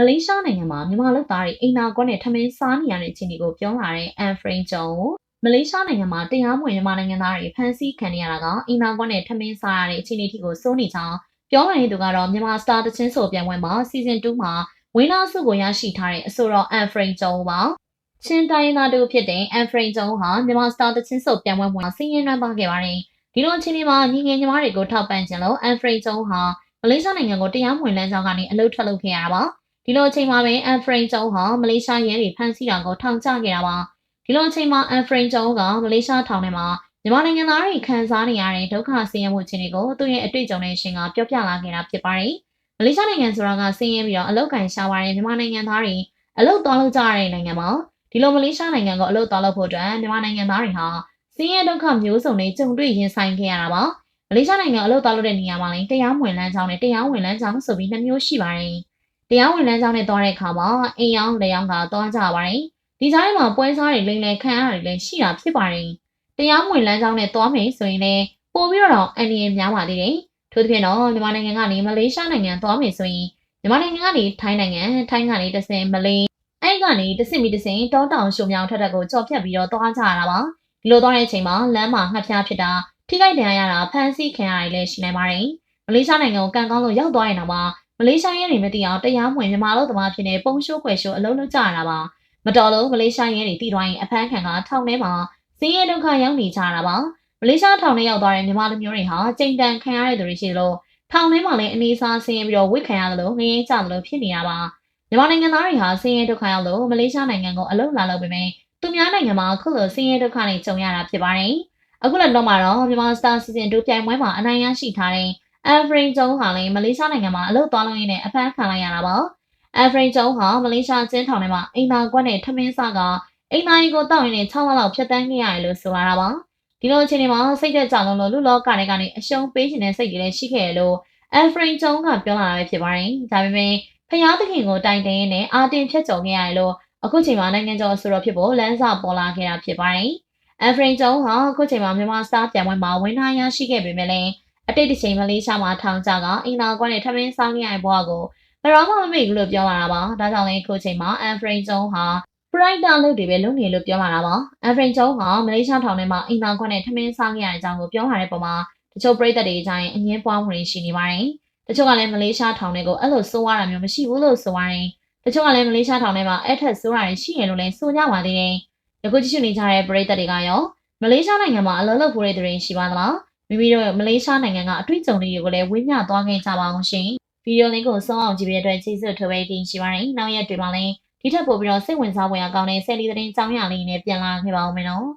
မလေးရှားနိုင်ငံမှာမြန်မာလူသားတွေအိမ်နာကွက်နဲ့ထမင်းစားနေရတဲ့အခြေအနေကိုပြောလာတဲ့အန်ဖရင်ဂျုံကိုမလေးရှားနိုင်ငံမှာတရားမဝင်မြန်မာနိုင်ငံသားတွေဖမ်းဆီးခံနေရတာကအိမ်နာကွက်နဲ့ထမင်းစားရတဲ့အခြေအနေထိကိုစိုးနေကြောင်းပြောလာရင်သူကတော့မြန်မာစတာတချင်းဆိုပြန်ပွဲမှာစီဇန်2မှာဝင်းလာစုကိုရရှိထားတဲ့အဆိုတော်အန်ဖရင်ဂျုံပါချင်းတိုင်းသားတို့ဖြစ်တဲ့အန်ဖရင်ဂျုံဟာမြန်မာစတာတချင်းဆိုပြန်ပွဲမှာဆင်းရဲနှမ်းပါခဲ့ပါတယ်ဒီလိုအခြေအနေမှာညီငယ်ညီမတွေကိုထောက်ပံ့ခြင်းလို့အန်ဖရင်ဂျုံဟာမလေးရှားနိုင်ငံကိုတရားမဝင်လမ်းကြောင်းကနေအလုပ်ထွက်လုပ်ခဲ့ရတာပါ ဒီလိုအချိန်မှာပဲအန်ဖရင်ကျောင်းဟာမလေးရှားရဲတွေဖမ်းဆီးတာကိုထောင်ချခဲ့တာပါဒီလိုအချိန်မှာအန်ဖရင်ကျောင်းကမလေးရှားထောင်ထဲမှာမြန်မာနိုင်ငံသားတွေခံစားနေရတဲ့ဒုက္ခဆင်းရဲမှုအခြေအနေကိုသူ့ရဲ့အတွေ့အကြုံနဲ့ရှင်ကပြောပြလာခဲ့တာဖြစ်ပါတယ်မလေးရှားနိုင်ငံဆိုတာကဆင်းရဲပြီးတော့အလောက်ကန်ရှားပါတဲ့မြန်မာနိုင်ငံသားတွေအလောက်သွားလို့ကြရတဲ့နိုင်ငံမှာဒီလိုမလေးရှားနိုင်ငံကိုအလောက်သွားလို့ဖို့အတွက်မြန်မာနိုင်ငံသားတွေဟာဆင်းရဲဒုက္ခမျိုးစုံတွေကြုံတွေ့ရင်ဆိုင်ခဲ့ရတာပါမလေးရှားနိုင်ငံအလောက်သွားလို့တဲ့နေရာမှာလည်းတရားမဝင်လမ်းကြောင်းနဲ့တရားဝင်လမ်းကြောင်းဆိုပြီးနှစ်မျိုးရှိပါတယ် တရားဝင်လမ်းကြောင်းနဲ့သွားတဲ့အခါမှာအိမ်ရောက်လေရောက်ကသွားကြပါတယ်။ဒီကြားထဲမှာပွဲစားတွေလိမ့်လေခံရတယ်လည်းရှိတာဖြစ်ပါတယ်။တရားဝင်လမ်းကြောင်းနဲ့သွားမယ်ဆိုရင်လည်းပို့ပြီးတော့အန်ဒီရများပါသေးတယ်။ထို့သဖြင့်တော့မြန်မာနိုင်ငံကနေမလေးရှားနိုင်ငံသွားမယ်ဆိုရင်မြန်မာနိုင်ငံကနေထိုင်းနိုင်ငံထိုင်းကနေတဆင်မလေးအဲ့ကနေတဆင်ပြီးတဆင်တောတောင်ရှုံမြောင်ထက်တက်ကိုကြော်ဖြတ်ပြီးတော့သွားကြရတာပါ။ဒီလိုသွားတဲ့အချိန်မှာလမ်းမှာငှက်ဖျားဖြစ်တာထိခိုက်ဒဏ်ရာရတာဖမ်းဆီးခံရတယ်လည်းရှိနေပါတယ်။မလေးရှားနိုင်ငံကိုကန်ကောင်းလို့ရောက်သွားရင်တော့ မလေးရှားရဲတွေမသိအောင်တရားမဝင်မြန်မာလူသမားဖြစ်နေပုံရှိုးခွဲရှိုးအလုံးလုံးကြရတာပါမတော်လို့မလေးရှားရဲတွေတည်သွားရင်အဖမ်းခံကထောင်ထဲမှာစင်းရဲဒုက္ခရောက်နေကြတာပါမလေးရှားထောင်ထဲရောက်သွားတဲ့မြန်မာလူမျိုးတွေဟာကြိမ်တန်ခံရတဲ့သူတွေရှိလို့ထောင်ထဲမှာလည်းအနေစားဆင်းရဲပြီးတော့ဝစ်ခံရတယ်လို့ငရဲကြတယ်လို့ဖြစ်နေတာပါမြန်မာနိုင်ငံသားတွေဟာဆင်းရဲဒုက္ခရောက်လို့မလေးရှားနိုင်ငံကိုအလုပ်လာလုပ်ပေမဲ့သူများနိုင်ငံမှာခုလိုဆင်းရဲဒုက္ခတွေကြုံရတာဖြစ်ပါတယ်အခုလည်းတော့မှာတော့မြန်မာစတာစီဇန်2ပြိုင်ပွဲမှာအနိုင်ရရှိထားတဲ့ အန်ဖရင်ကျုံဟာလည်းမလေးရှားနိုင်ငံမှာအလုပ်သွားလုပ်ရင်းနဲ့အဖမ်းခံလိုက်ရတာပါအန်ဖရင်ကျုံဟာမလေးရှားကျင်းထောင်ထဲမှာအိမ်သာကွက်နဲ့ထမင်းစားကအိမ်သာရီကိုတောက်ရင်းနဲ့6လလောက်ဖြတ်တန်းခဲ့ရတယ်လို့ဆိုလာတာပါဒီလိုအခြေအနေမှာစိတ်သက်ကြောင်လို့လူလောကတွေကနေအရှုံးပေးခြင်းနဲ့စိတ်တွေလည်းရှိခဲ့ရလို့အန်ဖရင်ကျုံကပြောလာတာပဲဖြစ်ပါတယ်ဒါပေမဲ့ဖျားသခင်ကိုတိုင်တင်ရင်းနဲ့အာတင်ဖြတ်ကျော်ခဲ့ရတယ်လို့အခုချိန်မှာနိုင်ငံကျော်အဆိုတော်ဖြစ်ဖို့လမ်းစာပေါ်လာခဲ့တာဖြစ်ပါတယ်အန်ဖရင်ကျုံဟာအခုချိန်မှာမြန်မာစတာပြန်ပွဲမှာဝင်ထားရရှိခဲ့ပေမဲ့လည်း အတိတ်တစ်ချိန်မလေးရှားမှာထောင်ကြကအင်နာကွက်နဲ့ထမင်းစားခဲ့ရတဲ့ဘဝကိုဘယ်တော့မှမမေ့ဘူးလို့ပြောလာတာပါဒါကြောင့်လည်းခုချိန်မှာအန်ဖရင်ကျုံဟာ Brighter လုပ်တွေပဲလုပ်နေလို့ပြောလာတာပါအန်ဖရင်ကျုံဟာမလေးရှားထောင်ထဲမှာအင်နာကွက်နဲ့ထမင်းစားခဲ့ရတဲ့အကြောင်းကိုပြောလာတဲ့ပုံမှာတချို့ပြည်သက်တွေအတိုင်းအငင်းပွားမှုတွေရှိနေပါတယ်တချို့ကလည်းမလေးရှားထောင်တွေကိုအဲ့လိုစိုးရတာမျိုးမရှိဘူးလို့ဆိုပါတယ်တချို့ကလည်းမလေးရှားထောင်ထဲမှာအဲ့ထက်စိုးရတွေရှိရလို့လည်းဆိုကြပါသေးတယ်ယခုကြည့်ရှုနေကြတဲ့ပြည်သက်တွေကရောမလေးရှားနိုင်ငံမှာအလုပ်လုပ်ဖို့တဲ့တွေရှိပါသလား မိမိတို့မလေးရှားနိုင်ငံကအတွေ့အကြုံတွေကိုလည်းဝေမျှသွားခဲ့ကြပါအောင်ရှင်။ဗီဒီယိုလင်းကိုဆုံးအောင်ကြည့်ပြီးတဲ့အတွက်ကျေးဇူးထိုးပေးတင်ရှိပါတယ်။နောက်ရက်တွေမှာလည်းဒီထက်ပိုပြီးတော့စိတ်ဝင်စားဖွယ်အကောင်းတဲ့ဆယ်လီသတင်းကြောင်းရာလေးနဲ့ပြန်လာခဲ့ပါဦးမယ်နော်။